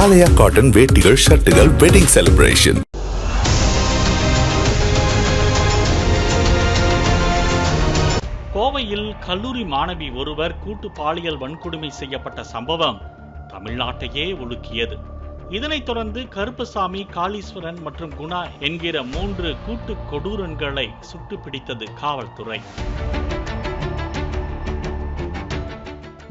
ஆலயா cotton வேட்டிகள் ஷர்ட்டுகள் wedding celebration கோவையில் கல்லூரி மாணவி ஒருவர் கூட்டு பாலியல் வன்கொடுமை செய்யப்பட்ட சம்பவம் தமிழ்நாட்டையே உலுக்கியது இதனைத் தொடர்ந்து கருப்பசாமி காளீஸ்வரன் மற்றும் குணா என்கிற மூன்று கூட்டு கொடூரன்களை சுட்டு பிடித்தது காவல்துறை.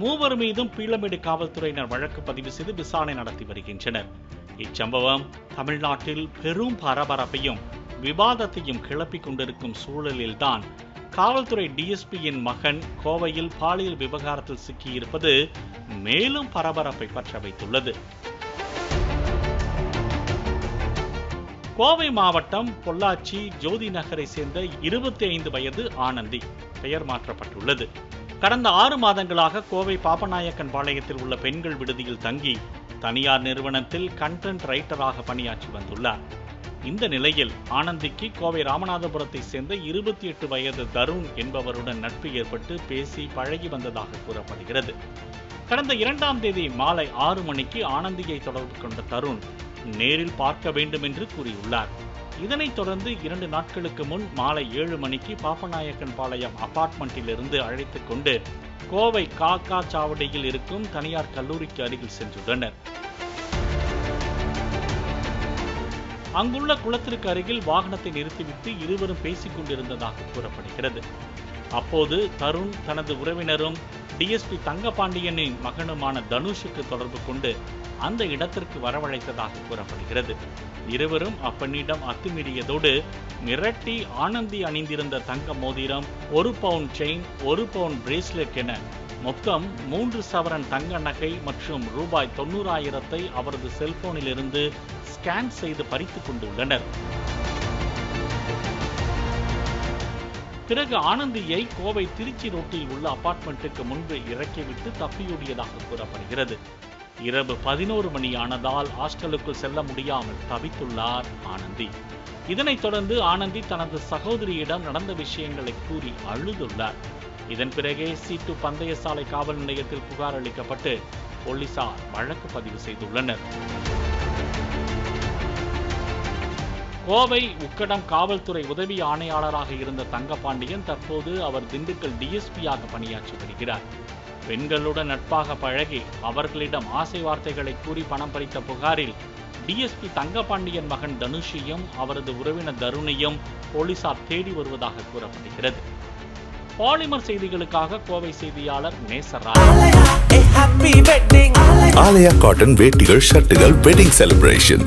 மூவர் மீதும் பீளமேடு காவல்துறையினர் வழக்கு பதிவு செய்து விசாரணை நடத்தி வருகின்றனர். இச்சம்பவம் தமிழ்நாட்டில் பெரும் பரபரப்பையும் விவாதத்தையும் கிளப்பிக் கொண்டிருக்கும் சூழலில்தான் காவல்துறை டிஎஸ்பியின் மகன் கோவையில் பாலியல் விவகாரத்தில் சிக்கியிருப்பது மேலும் பரபரப்பை பற்ற வைத்துள்ளது கோவை மாவட்டம் பொள்ளாச்சி ஜோதி நகரை சேர்ந்த இருபத்தி ஐந்து வயது ஆனந்தி பெயர் மாற்றப்பட்டுள்ளது. கடந்த ஆறு மாதங்களாக கோவை பாப்பநாயக்கன் பாளையத்தில் உள்ள பெண்கள் விடுதியில் தங்கி தனியார் நிறுவனத்தில் கண்டென்ட் ரைட்டராக பணியாற்றி வந்துள்ளார். இந்த நிலையில் ஆனந்திக்கு கோவை ராமநாதபுரத்தை சேர்ந்த இருபத்தி எட்டு வயது தருண் என்பவருடன் நட்பு ஏற்பட்டு பேசி பழகி வந்ததாக கூறப்படுகிறது. கடந்த இரண்டாம் தேதி மாலை ஆறு மணிக்கு ஆனந்தியை தொடர்பு கொண்ட தருண் நேரில் பார்க்க வேண்டும் என்று கூறியுள்ளார். இதனைத் தொடர்ந்து இரண்டு நாட்களுக்கு முன் மாலை ஏழு மணிக்கு பாப்பநாயக்கன் பாளையம் அபார்ட்மெண்ட்டிலிருந்து அழைத்துக் கொண்டு கோவை காக்கா சாவடியில் இருக்கும் தனியார் கல்லூரிக்கு அருகில் சென்றுள்ளனர். அங்குள்ள குளத்திற்கு அருகில் வாகனத்தை நிறுத்திவிட்டு இருவரும் பேசிக் கொண்டிருந்ததாக கூறப்படுகிறது. அப்போது தருண் தனது உறவினரும் டிஎஸ்பி தங்கபாண்டியனின் மகனுமான தனுஷுக்கு தொடர்பு கொண்டு அந்த இடத்திற்கு வரவழைத்ததாக கூறப்படுகிறது. இருவரும் அப்பெண்ணிடம் அத்துமீறியதோடு மிரட்டி ஆனந்தி அணிந்திருந்த தங்க மோதிரம் ஒரு பவுன் செயின் ஒரு பவுன் பிரேஸ்லெட் என மொத்தம் மூன்று சவரன் தங்க நகை மற்றும் ரூபாய் தொண்ணூறாயிரத்தை அவரது செல்போனிலிருந்து ஸ்கேன் செய்து பறித்துக் கொண்டுள்ளனர். பிறகு ஆனந்தியை கோவை திருச்சி ரோட்டில் உள்ள அபார்ட்மெண்ட்டுக்கு முன்பு இறக்கிவிட்டு தப்பியோடியதாக கூறப்படுகிறது. இரவு பதினோரு மணி ஆனதால் ஹாஸ்டலுக்குள் செல்ல முடியாமல் தவித்துள்ளார் ஆனந்தி. இதனைத் தொடர்ந்து ஆனந்தி தனது சகோதரியிடம் நடந்த விஷயங்களை கூறி அழுதுள்ளார். இதன் பிறகே சீட்டு பந்தய சாலை காவல் நிலையத்தில் புகார் அளிக்கப்பட்டு போலீசார் வழக்கு பதிவு செய்துள்ளனர். கோவை உக்கடம் காவல்துறை உதவி ஆணையாளராக இருந்த தங்கபாண்டியன் தற்போது அவர் திண்டுக்கல் டிஎஸ்பியாக பணியாற்றி வருகிறார். பெண்களுடன் நட்பாக பழகி அவர்களிடம் ஆசை வார்த்தைகளை கூறி பணம் பறித்த புகாரில் டிஎஸ்பி தங்கபாண்டியன் மகன் தனுஷையும் அவரது உறவினர் தருணையும் போலீசார் தேடி வருவதாக கூறப்படுகிறது. பாலிமர் செய்திகளுக்காக கோவை செய்தியாளர் நேசராஜ். ஆலயா காட்டன் வேட்டிகள் ஷர்ட்டுகள் வெட்டிங் செலிப்ரேஷன்